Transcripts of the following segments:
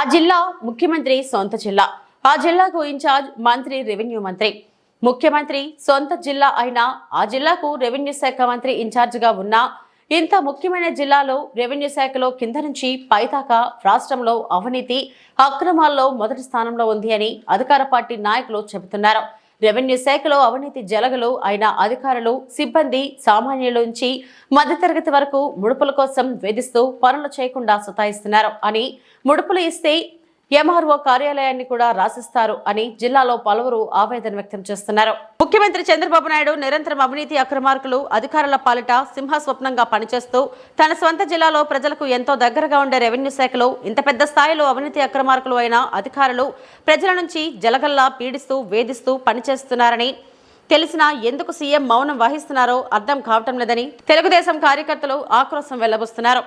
ఆ జిల్లా ముఖ్యమంత్రి సొంత జిల్లా. ఆ జిల్లాకు ఇన్ఛార్జ్ మంత్రి రెవెన్యూ మంత్రి. ముఖ్యమంత్రి సొంత జిల్లా అయినా ఆ జిల్లాకు రెవెన్యూ శాఖ మంత్రి ఇన్ఛార్జిగా ఉన్నా ఇంత ముఖ్యమైన జిల్లాలో రెవెన్యూ శాఖలో కింద నుంచి పైదాకా రాష్ట్రంలో అవినీతి అక్రమాల్లో మొదటి స్థానంలో ఉంది అని అధికార పార్టీ నాయకులు చెబుతున్నారు. రెవెన్యూ శాఖలో అవినీతి జలగలు అయిన అధికారులు సిబ్బంది సామాన్యుల నుంచి మధ్యతరగతి వరకు ముడుపుల కోసం వేధిస్తూ పనులు చేయకుండా సతాయిస్తున్నారు అని ముడుపులు ఇస్తే ఎంఆర్ఓ కార్యాలయాన్ని కూడా రాసిస్తారు అని జిల్లాలో పలువురు ఆవేదన వ్యక్తం చేస్తున్నారు. ముఖ్యమంత్రి చంద్రబాబు నాయుడు నిరంతరం అవినీతి అక్రమార్కులు అధికారుల పాలిట సింహస్వప్నంగా పనిచేస్తూ తన స్వంత జిల్లాలో ప్రజలకు ఎంతో దగ్గరగా ఉండే రెవెన్యూ శాఖలో ఇంత పెద్ద స్థాయిలో అవినీతి అక్రమార్కులు అయిన అధికారులు ప్రజల నుంచి జలగల్లా పీడిస్తూ వేధిస్తూ పనిచేస్తున్నారని తెలిసినా ఎందుకు సీఎం మౌనం వహిస్తున్నారో అర్థం కావటం లేదని తెలుగుదేశం కార్యకర్తలు ఆక్రోశం వెల్లబుస్తున్నారు.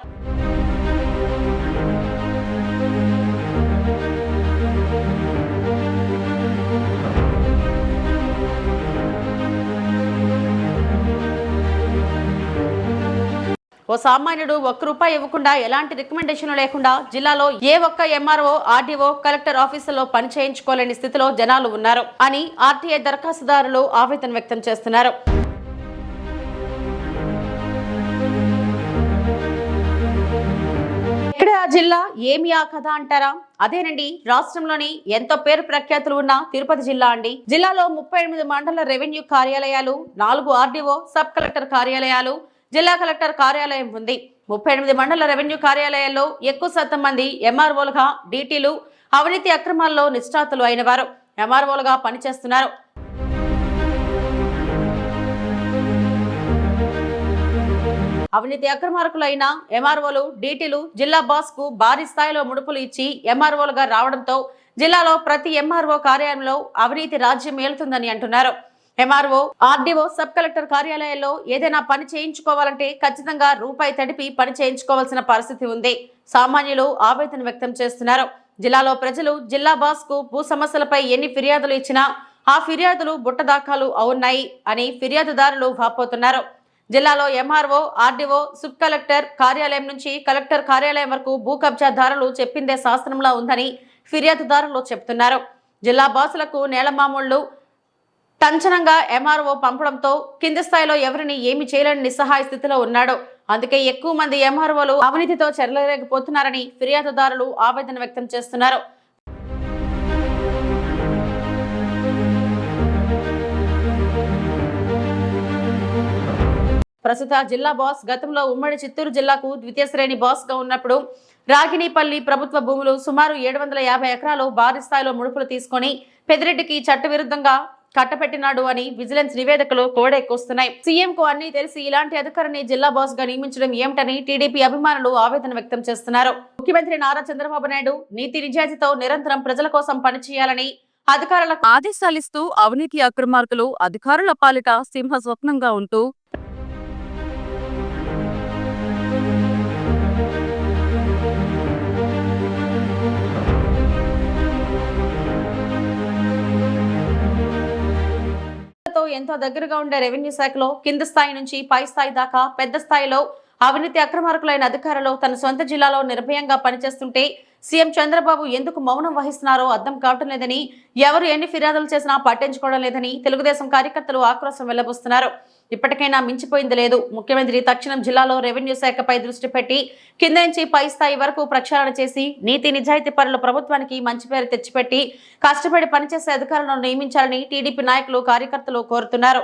ఓ సామాన్యుడు ఒక్క రూపాయి ఇవ్వకుండా ఎలాంటి రికమెండేషన్ లేకుండా జిల్లాలో ఏ ఒక్క ఎంఆర్ఓ ఆర్డీఓ కలెక్టర్ ఆఫీసులో పని చేయించుకోలేని స్థితిలో జనాలు ఉన్నారు అని ఆర్టీఐ దరఖాస్తుదారులు ఆవేదన వ్యక్తం చేస్తున్నారు. ఆ జిల్లా ఏమి ఆ కథ అంటారా? అదేనండి రాష్ట్రంలోని ఎంతో పేరు ప్రఖ్యాతులు ఉన్న తిరుపతి జిల్లా అండి. జిల్లాలో ముప్పై ఎనిమిది మండల రెవెన్యూ కార్యాలయాలు నాలుగు ఆర్డీఓ సబ్ కలెక్టర్ కార్యాలయాలు జిల్లా కలెక్టర్ కార్యాలయం ఉంది. ముప్పై ఎనిమిది మండల రెవెన్యూ కార్యాలయాల్లో ఎక్కువ శాతం మంది ఎంఆర్ఓలుగా డీటీలు అవినీతి అక్రమాల్లో నిష్ఠాతులు అయిన వారు ఎంఆర్ఓలుగా పనిచేస్తున్నారు. అవినీతి అక్రమార్కులైన ఎంఆర్ఓలు డీటీలు జిల్లా బాస్కు భారీ స్థాయిలో ముడుపులు ఇచ్చి ఎంఆర్ఓలుగా రావడంతో జిల్లాలో ప్రతి ఎంఆర్ఓ కార్యాలయంలో అవినీతి రాజ్యం ఏలుతుందని అంటున్నారు. ఎంఆర్ఓ ఆర్డీఓ సబ్ కలెక్టర్ కార్యాలయాల్లో ఏదైనా పని చేయించుకోవాలంటే ఖచ్చితంగా రూపాయి తడిపి పని చేయించుకోవాల్సిన పరిస్థితి ఉంది. సామాన్యులు ఆవేదన వ్యక్తం చేస్తున్నారు. జిల్లాలో ప్రజలు జిల్లా బాస్కు భూ సమస్యలపై ఎన్ని ఫిర్యాదులు ఇచ్చినా ఆ ఫిర్యాదులు బుట్టదాఖలు అవున్నాయి అని ఫిర్యాదుదారులు వాపోతున్నారు. జిల్లాలో ఎంఆర్ఓ ఆర్డీఓ సబ్ కలెక్టర్ కార్యాలయం నుంచి కలెక్టర్ కార్యాలయం వరకు భూ కబ్జాదారులు చెప్పిందే శాస్త్రంలా ఉందని ఫిర్యాదుదారులు చెప్తున్నారు. జిల్లా బాసులకు నేల తంచనంగా టంచనంగా ఎంఆర్ఓ పంపడంతో కింది స్థాయిలో ఎవరిని ఏమి చేయలేని నిస్సహాయ స్థితిలో ఉన్నాడు. అందుకే ఎక్కువ మంది ఎంఆర్ఓలు అవినీతితో చెరలేకపోతున్నారని ఫిర్యాదుదారులు ఆవేదన వ్యక్తం చేస్తున్నారు. ప్రస్తుత జిల్లా బాస్ గతంలో ఉమ్మడి చిత్తూరు జిల్లాకు ద్వితీయ శ్రేణి బాస్గా ఉన్నప్పుడు రాగిణిపల్లి ప్రభుత్వ భూములు సుమారు ఏడు వందల యాభై ఎకరాలు భారీ స్థాయిలో ముడుపులు తీసుకొని పెదిరెడ్డికి చట్టవిరుద్ధంగా కట్టపెట్టినాడు అని విజిలెన్స్ నివేదికలు కోడెక్కొస్తున్నాయి సీఎం కు అన్ని తెలిసి ఇలాంటి అధికారిని జిల్లా బాస్గా నియమించడం ఏమిటని టీడీపీ అభిమానులు ఆవేదన వ్యక్తం చేస్తున్నారు. ముఖ్యమంత్రి నారా చంద్రబాబు నాయుడు నీతి నిజాయితీతో నిరంతరం ప్రజల కోసం పనిచేయాలని అధికారులకు ఆదేశాలిస్తూ అవినీతి అక్రమార్కులు అధికారుల పాలిట సింహ స్వప్నంగా ఉంటూ ఎంతో దగ్గరగా ఉండే రెవెన్యూ శాఖలో కింద స్థాయి నుంచి పై స్థాయి దాకా పెద్ద స్థాయిలో అవినీతి అక్రమార్కులైన అధికారులు తన సొంత జిల్లాలో నిర్భయంగా పనిచేస్తుంటే సీఎం చంద్రబాబు ఎందుకు మౌనం వహిస్తున్నారో అర్థం కావటం లేదని ఎవరు ఎన్ని ఫిర్యాదులు చేసినా పట్టించుకోవడం లేదని తెలుగుదేశం కార్యకర్తలు ఆక్రోశం వెల్లబుస్తున్నారు. ఇప్పటికైనా మించిపోయింది లేదు. ముఖ్యమంత్రి తక్షణం జిల్లాలో రెవెన్యూ శాఖపై దృష్టి పెట్టి కింద నుంచి పై స్థాయి వరకు ప్రక్షాళన చేసి నీతి నిజాయితీ పనులు ప్రభుత్వానికి మంచి పేరు తెచ్చిపెట్టి కష్టపడి పనిచేసే అధికారులను నియమించాలని టీడీపీ నాయకులు కార్యకర్తలు కోరుతున్నారు.